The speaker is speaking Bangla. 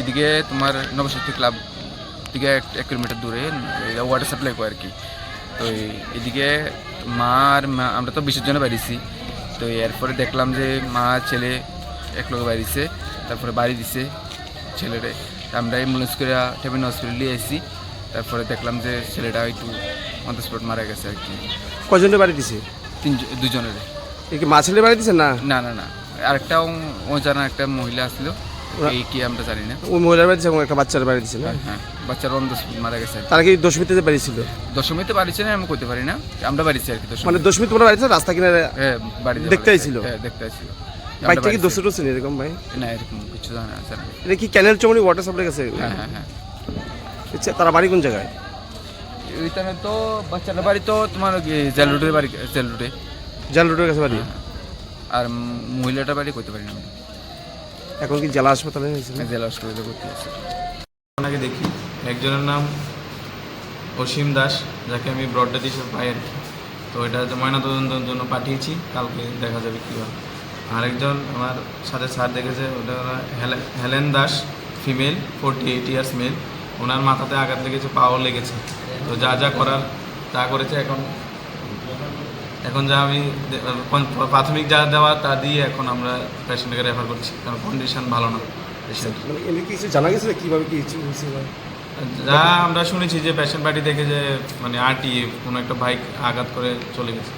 এদিকে তোমার নবশক্তি ক্লাব থেকে এক কিলোমিটার দূরে ওয়াটার সাপ্লাই করে আর কি। তো এদিকে মা আর মা আমরা তো বিশের জন্য বাড়িছি। তো এরপরে দেখলাম যে মা ছেলে এক লোক বাড়িছে তারপরে বাড়ি দিছে ছেলেরে। আমরা অ্যাম্বুলেন্স করে টেবিন হসপিটাল নিয়ে এসেছি তারপরে দেখলাম যে ছেলেটা একটু অন দ্য স্পট মারা গেছে আর কি। কজনের বাড়ি দিছে? তিন দুজনের কি মা ছেলে বাড়ি দিছে না? না না না। আরেকটা অজানা একটা মহিলা আসলো। এই কি আমরা জানি না। ওই মহিলার বাড়ি এবং একটা বাচ্চার বাড়ি হ্যাঁ বাচ্চার স্পট মারা গেছে। তারা কি দশমীতে বাড়ি ছিল? দশমীতে আমি করতে পারি না। আমরা বাড়িছি আর কি মানে দশমী তোমার বাড়ি ছিল রাস্তা কিনারে হ্যাঁ বাড়িতে দেখতে বাড়িছে। আইছিল? হ্যাঁ দেখতে আইছিল। আমরা বাইকটা কি বাড়িছি। দোষে টোষে এরকম ভাই না এরকম কিছু জানা আছে না এটা কি ক্যানেল ওয়াটার সাপ্লাই হ্যাঁ হ্যাঁ হ্যাঁ। আচ্ছা তারা বাড়ি কোন জায়গায়? ওইখানে তো বাড়ি তো তোমার জেল রোডের বাড়ি জেল রোডে। জাল রোডের কাছে বাড়ি? আর উম, মহিলাটার বাড়ি করতে পারি না। এখন কি জেলা হাসপাতালে হয়েছে জেলা হাসপাতালে করতে আছে ওনাকে দেখি। একজনের নাম অসীম দাস যাকে আমি ব্রডডেথ হিসেবে পাই আর কি। তো এটা হচ্ছে ময়নাতদন্তের জন্য পাঠিয়েছি কালকে দেখা যাবে কী হয় আরেকজন আমার সাথে স্যার দেখেছে ওটা হলো Helen- Helen Das female forty eight years male ওনার মাথাতে আঘাত লেগেছে পাও লেগেছে। তো যা যা করার তা করেছে এখন এখন যা আমি প্রাথমিক যা দেওয়া তা দিয়ে এখন আমরা পেশেন্টকে রেফার করছি কারণ কন্ডিশন ভালো না মানে এমনি কিছু জানা গেছে কীভাবে কি যা আমরা শুনেছি যে পেশেন্ট পার্টি দেখে যে মানে আরটি কোনো একটা বাইক আঘাত করে চলে গেছে।